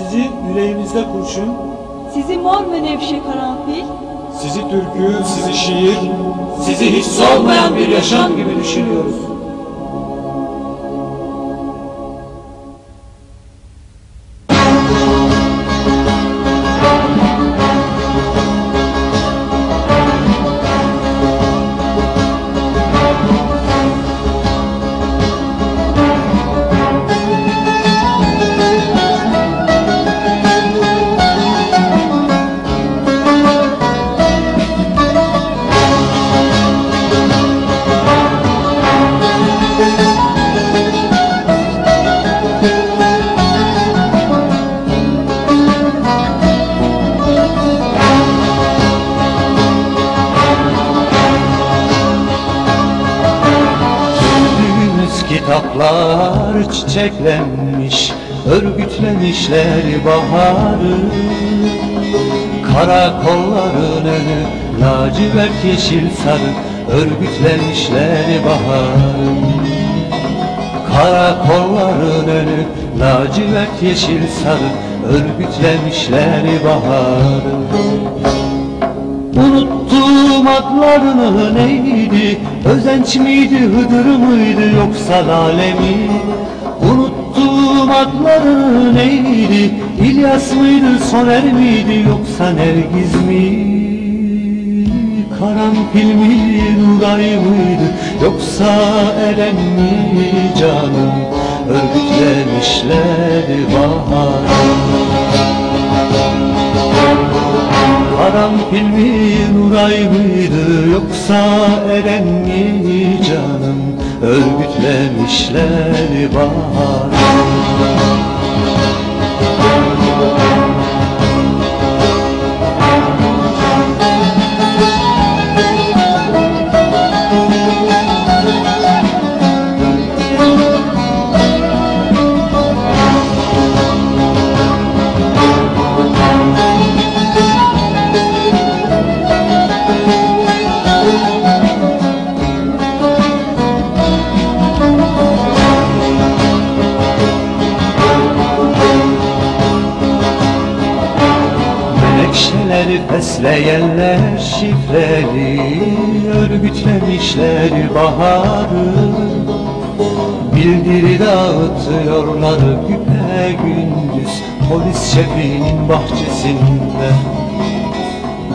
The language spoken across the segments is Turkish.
Sizi yüreğimizde kurşun, Sizi mor menevşe karanfil, sizi türkü, sizi şiir, sizi hiç solmayan bir yaşam gibi düşünüyoruz. Kitaplar çiçeklenmiş Örgütlemişler baharı. Karakolların önü lacivert yeşil sarı Örgütlemişler baharı. Karakolların önü lacivert yeşil sarı Örgütlemişler baharı. Unuttum adlarını neydi? Özenç miydi Hıdır mıydı yoksa Lale mi? Unuttum adlarını neydi? İlyas mıydı Soner miydi yoksa Nergiz mi? Karanfil mi Nuray mıydı yoksa Eren mi? Canım Örgütlemişler bahar. Karanfil mi Nuray mıydı yoksa Eren canım. Örgütlemişler bahar Fesleyenler şifreli Örgütlemişler baharı. Bildiri dağıtıyorlar güpe gündüz Polis şefinin bahçesinde.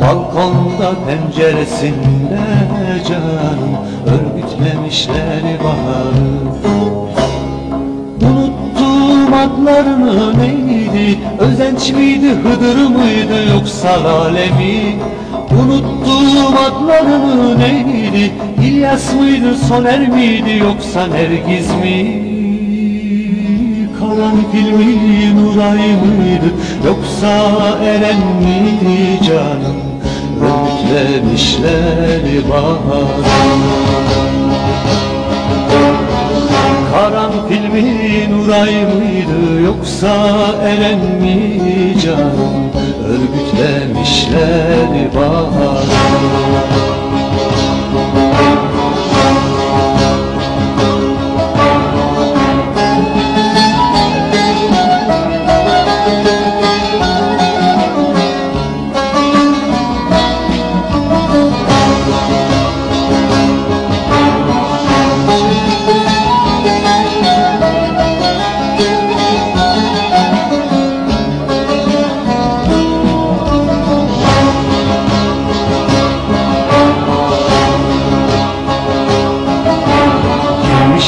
Balkonda penceresinde canım Örgütlemişler baharı Unuttum adlarını neydi? Özenç miydi Hıdır mıydı yoksa Lale mi? Unuttum adlarını neydi? İlyas mıydı Soner miydi yoksa Nergiz mi? Karanfil mi Nuray mıydı yoksa Eren mi canım? Örgütlemişler bahar Karanfil mi Nuray mıydı yoksa Eren mi canım Örgütlemişler bahar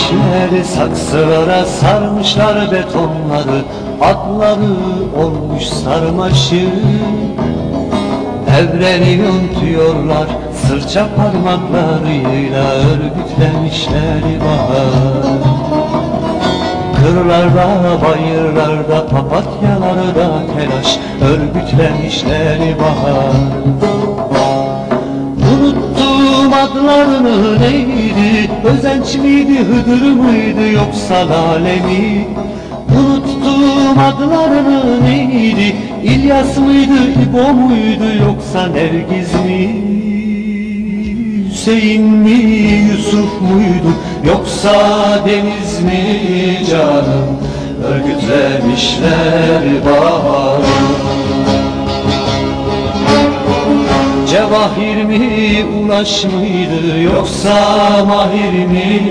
Girmişler saksılara sarmışlar betonları Adları olmuş sarmaşık Evreni yontuyorlar sırça parmaklarıyla Örgütlemişler bahar. Kırlarda, bayırlarda, papatyalarda telaş Örgütlemişler bahar Unuttum adlarını neydi? Özenç miydi Hıdır mıydı yoksa Lale mi? Unuttum adlarını neydi? İlyas mıydı İbo muydu yoksa Nergiz mi? Hüseyin mi Yusuf muydu yoksa Deniz mi canım? Örgütlemişler baharı Cevahir mi ulaş mıydı yoksa mahir mi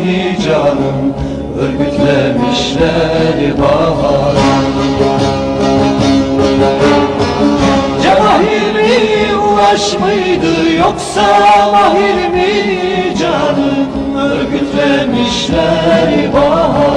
canım? Örgütlemişler baharı Cevahir mi ulaş mıydı yoksa mahir mi canım? Örgütlemişler baharı